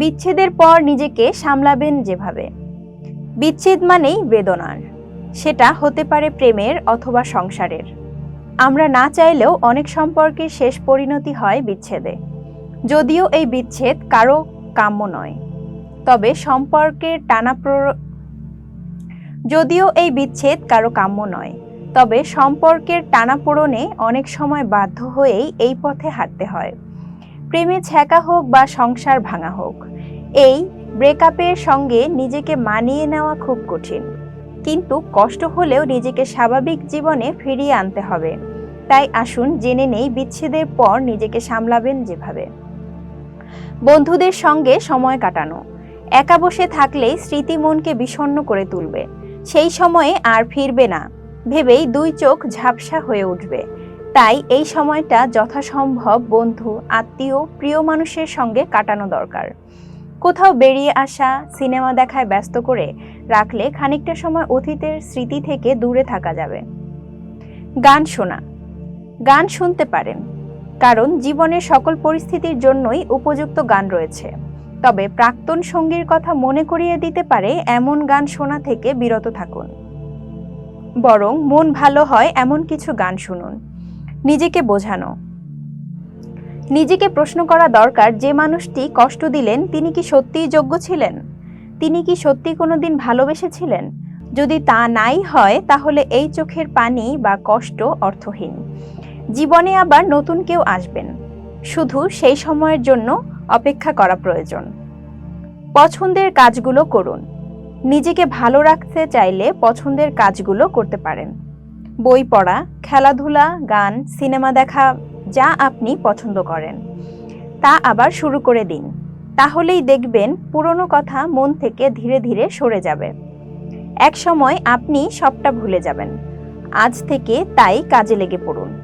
বিচ্ছেদের পর নিজেকে সামলাবেন যেভাবে। বিচ্ছেদ মানেই বেদনার। সেটা হতে পারে প্রেমের অথবা সংসারের। আমরা না চাইলেও অনেক সম্পর্কের শেষ পরিণতি হয় বিচ্ছেদে। যদিও এই বিচ্ছেদ কারও কাম্য নয়। তবে সম্পর্কের টানাপ্র যদিও এই বিচ্ছেদ কারও কাম্য নয়, তবে সম্পর্কের টানাপোড়নে অনেক সময় বাধ্য হয়েই এই পথে হাঁটতে হয়। প্রেমে ছ্যাঁকা হোক বা সংসার ভাঙা হোক, এই ব্রেকআপের সঙ্গে নিজেকে মানিয়ে নেওয়া খুব কঠিন। কিন্তু কষ্ট হলেও নিজেকে স্বাভাবিক জীবনে ফিরিয়ে আনতে হবে। তাই আসুন জেনে নেই বিচ্ছেদের পর নিজেকে সামলাবেন যেভাবে। বন্ধুদের সঙ্গে সময় কাটানো। একা বসে থাকলেই স্মৃতি মনকে বিষণ্ণ করে তুলবে। সেই সময়ে আর ফিরবে না। ভেবেই দুই চোখ ঝাপসা হয়ে উঠবে। তাই এই সময়টা যথাসম্ভব বন্ধু, আত্মীয়, প্রিয় মানুষের সঙ্গে কাটানো দরকার। কোথাও বেরিয়ে আসা, সিনেমা দেখায় ব্যস্ত করে রাখলে খানিকটা সময় অতীতের স্মৃতি থেকে দূরে থাকা যাবে। গান শোনা। গান শুনতে পারেন, কারণ জীবনের সকল পরিস্থিতির জন্যই উপযুক্ত গান রয়েছে। তবে প্রাক্তন সঙ্গীর কথা মনে করিয়ে দিতে পারে এমন গান শোনা থেকে বিরত থাকুন। বরং মন ভালো হয় এমন কিছু গান শুনুন। নিজেকে বোঝানো। নিজেকে প্রশ্ন করা দরকার, যে মানুষটি কষ্ট দিলেন, তিনি কি সত্যিই যোগ্য ছিলেন? তিনি কি সত্যি কোনোদিন ভালোবেসেছিলেন? যদি তা নাই হয়, তাহলে এই চোখের পানি বা কষ্ট অর্থহীন। জীবনে আবার নতুন কেউ আসবেন। শুধু সেই সময়ের জন্য অপেক্ষা করা প্রয়োজন। পছন্দের কাজগুলো করুন। নিজেকে ভালো রাখতে চাইলে পছন্দের কাজগুলো করতে পারেন। বই পড়া, খেলাধুলা, গান, সিনেমা দেখা, যা আপনি পছন্দ করেন। তা আবার শুরু করে দিন। তাহলেই দেখবেন পুরনো কথা মন থেকে ধীরে ধীরে সরে যাবে। এক সময় আপনি সবটা ভুলে যাবেন। আজ থেকে তাই কাজে লেগে পড়ুন।